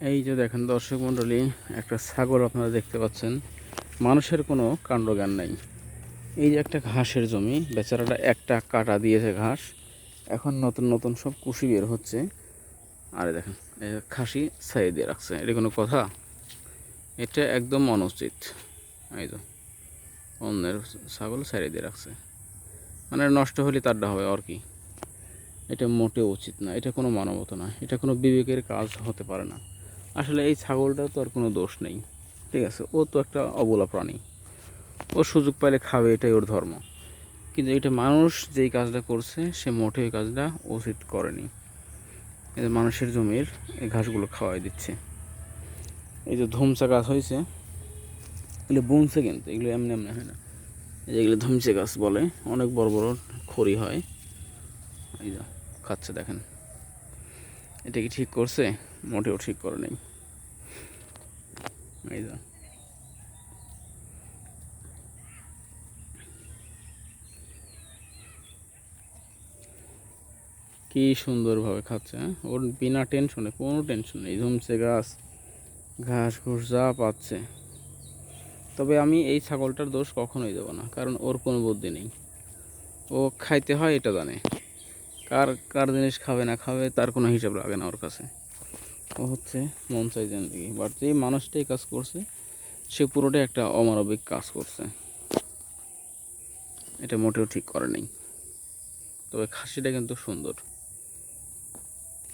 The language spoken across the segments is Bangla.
এই যে দেখেন দর্শক মণ্ডলী, একটা ছাগল আপনারা দেখতে পাচ্ছেন। মানুষের কোনো কাণ্ডজ্ঞান নাই। এই যে একটা ঘাসের জমি, বেচারাটা একটা কাটা দিয়েছে ঘাস। এখন নতুন নতুন সব কুশি বের হচ্ছে। আর দেখেন খাসি ছাই দিয়ে রাখছে। এটা কোনো কথা? এটা একদম অনুচিত। এই তো অন্যের ছাগল ছাড়ি দিয়ে রাখছে। মানে নষ্ট হলে তারটা হবে, আর কি। এটা মোটেও উচিত না। এটা কোনো মানবতা না। এটা কোনো বিবেকের কাজ হতে পারে না। আসলে এই ছাগলটার তো আর কোনো দোষ নেই, ঠিক আছে? ও তো একটা অবলা প্রাণী। ও সুযোগ পাইলে খাবে, এটাই ওর ধর্ম। কিন্তু এটা মানুষ যেই কাজটা করছে, সে মোটেও এই কাজটা উচিত করেনি। যে মানুষের জমির এই ঘাসগুলো খাওয়াই দিচ্ছে। এই যে ধুমসা গাছ হয়েছে এগুলো বুনছে কিন্তু, এগুলো এমনি এমনি হয় না। এই যে এগুলো ধুমসে গাছ বলে, অনেক বড় বড় খড়ি হয়। এই যে, খাচ্ছে দেখেন। এটা কি ঠিক করছে? মোটেও ঠিক করে নেই এই যে। কি সুন্দরভাবে খাচ্ছে হ্যাঁ? ওর বিনা টেনশনে কোনো টেনশন নেই। ধুমছে গাছ, ঘাস ঘুষ যা পাচ্ছে। তবে আমি এই ছাগলটার দোষ কখনোই দেবো না, কারণ ওর কোনো বুদ্ধি নেই। ও খাইতে হয় এটা জানে। কার কার জিনিস খাবে না খাবে, তার কোনো হিসাব লাগে না ওর কাছে। হচ্ছে মন চাই জিন্দিগি। বাট যে মানুষটাই কাজ করছে, সে পুরোটাই একটা অমানবিক কাজ করছে। এটা মোটেও ঠিক করে নেই। তবে খাসিটা কিন্তু সুন্দর।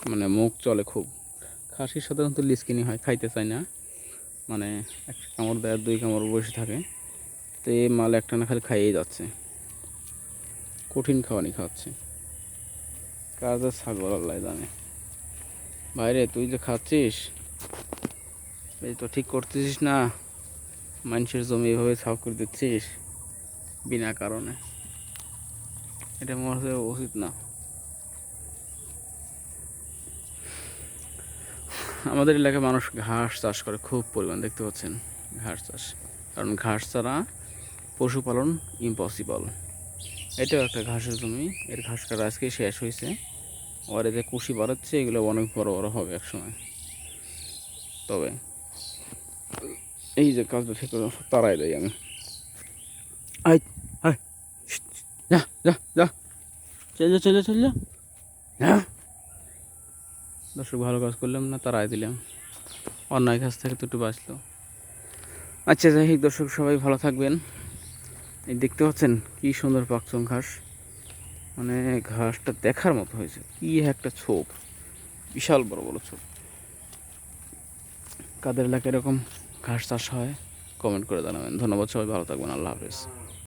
মানে মুখ চলে খুব। খাসির সাধারণত লিসকিনি হয়, খাইতে চায় না। মানে একটা কামড় দেয়, দুই কামড় বসে থাকে। তো এই মাল একটা না খালি খাইয়েই যাচ্ছে। কঠিন খাওয়ানি খাওয়াচ্ছে। কাজের ছাগল, আল্লাহ জানে। বাইরে তুই যে খাচ্ছিস, এই তো ঠিক করতেছিস না। মানুষের জমি এভাবে সাফ করে দিচ্ছিস বিনা কারণে। এটা মনে হয় উচিত না। আমাদের এলাকায় মানুষ ঘাস চাষ করে খুব পরিমাণ, দেখতে পাচ্ছেন? ঘাস চাষ। কারণ ঘাস ছাড়া পশুপালন ইম্পসিবল এটাও একটা ঘাসের জমি, এর ঘাস কাটা আজকে শেষ হয়েছে। আর যে কুশি বাড়াচ্ছে এগুলো অনেক বড় বড় হবে একসময়। তবে এই যে কাজটা ঠিক তারাই দেয় আমি। আয় আয়। যা যা যা। চল যা চল যা চল যা। যা। দর্শক ভালো কাজ করলাম না তারাই দিলাম। অন্যায় কাছ থেকে তো একটু বাঁচলো। আচ্ছা যাই হোক দর্শক সবাই ভালো থাকবেন। এই দেখতে পাচ্ছেন কি সুন্দর পাকচং ঘাস। মানে ঘাসটা দেখার মতো হয়েছে। কি একটা ছোপ। বিশাল বড় বড় ছোপ। কাদের এলাকায় এরকম ঘাস চাষ হয় কমেন্ট করে জানাবেন। ধন্যবাদ সবাই, ভালো থাকবেন, আল্লাহ হাফেজ।